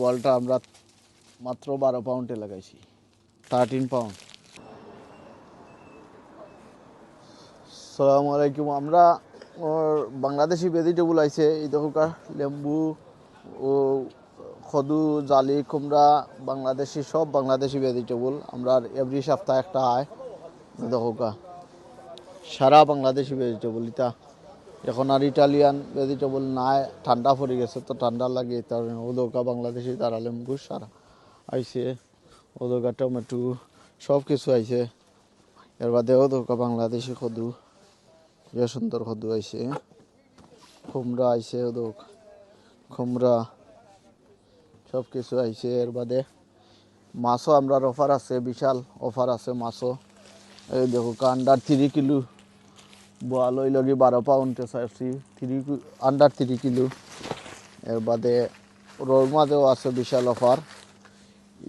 বলটা আমরা মাত্র বারো পাউন্ডে লাগাইছি। থার্টিন পাউন্ড সালামু আলাইকুম। আমরা বাংলাদেশি ভেজিটেবল আইছে, এই দেখোকা লেম্বু ও খদু, জালি, কুমড়া, বাংলাদেশি সব বাংলাদেশি ভেজিটেবল আমরা এভরি সপ্তাহে একটা আয়, দেখোকা। সারা বাংলাদেশি ভেজিটেবল এটা এখন আর ইটালিয়ান ভেজিটেবল নাই, ঠান্ডা পড়ে গেছে তো ঠান্ডা লাগে তার ওদৌকা বাংলাদেশি তারা লেম্বু সারা আইসে ওদৌকা, টমেটো সব কিছু আইসে। এর বাদে ওদৌকা বাংলাদেশি খদু যে সুন্দর খদু আইসে। কুমড়া আইসে ওদৌক কুমড়া সব কিছু আইসে। এর বাদে মাছও আমরা অফার আছে, বিশাল অফার আছে মাছও। এই দেখো, কান্ডার থ্রি কিলো বোয়াল ওই লগে বারো পাউন্ডে চাইছি থ্রি আন্ডার থ্রি কিলো। এর বাদে রোর মাঝেও আছে বিশাল অফার।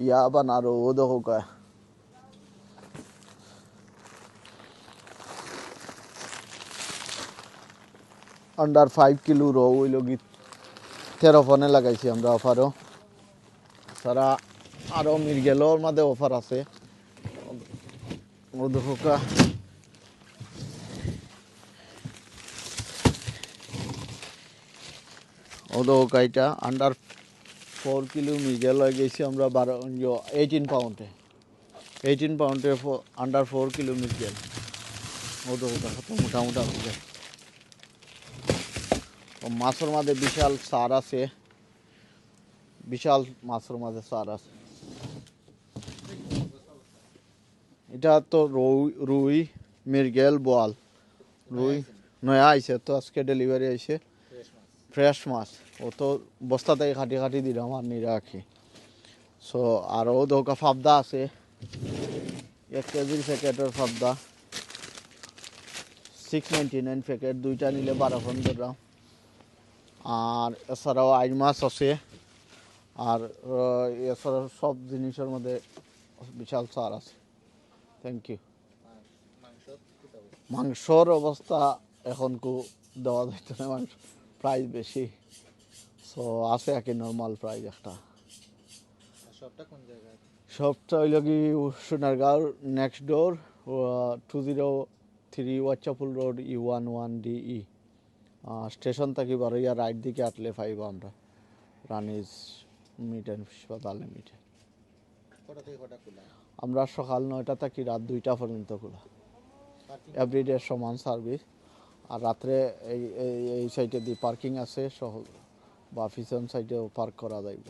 ইয়া বান আরও ও দেখো আন্ডার ফাইভ কিলো রো ওই লগি তেরো ফোনে লাগাইছি আমরা অফারও। সারা আরও মির্গেলোর মাঝে অফার আছে। ও দেখো কা ওদো কাইটা আন্ডার ফোর কিলো মির্গেল হয়ে গেছি আমরা বারো এইটিন পাউন্ডে এইটিন পাউন্ডে আন্ডার ফোর কিলো মির্গেল ওদো কত মোটা মোটা মির্গেল মাছের মাঝে বিশাল সার আছে। বিশাল মাছের মাঝে সার আছে। এটা তো রুই রুই মির্গেল বোয়াল। রুই নয়া আইছে, তো আজকে ডেলিভারি আইছে। ফ্রেশ মাছ। ও তো বস্তা থেকে খাটি খাটি দিলাম আর রাখি সো আরও দৌকা ফাবদা আছে। এক কেজির প্যাকেটের ফাবদা। সিক্স নাইনটি নাইন প্যাকেট দুইটা নিলে বারো পনেরো গ্রাম আর এছাড়াও আইন মাছ আছে। আর এছাড়াও সব জিনিসের মধ্যে বিশাল সার আছে। থ্যাংক ইউ মাংসর অবস্থা এখন কু দেওয়া যাইতে না মাংস। প্রাইস বেশি। সো আছে আর কি নর্মাল প্রাইস একটা। সবটা কোন জায়গায় সবটা হইল কি Sonargaon next door two zero three ওয়াচাপুল road E one one D E station থাকি বারো বারোইয়া রাইট দিকে আটলে পাইব আমরা। রানিজ মিট অ্যান্ড হাসপাতালে থেকে আমরা সকাল নয়টা থাকি রাত দুইটা পর্যন্ত খোলা। এভরিডে সমান সার্ভিস আর রাত্রে এই এই সাইডে দিয়ে পার্কিং আছে, সহ বা পিছন সাইডেও পার্ক করা যাইব।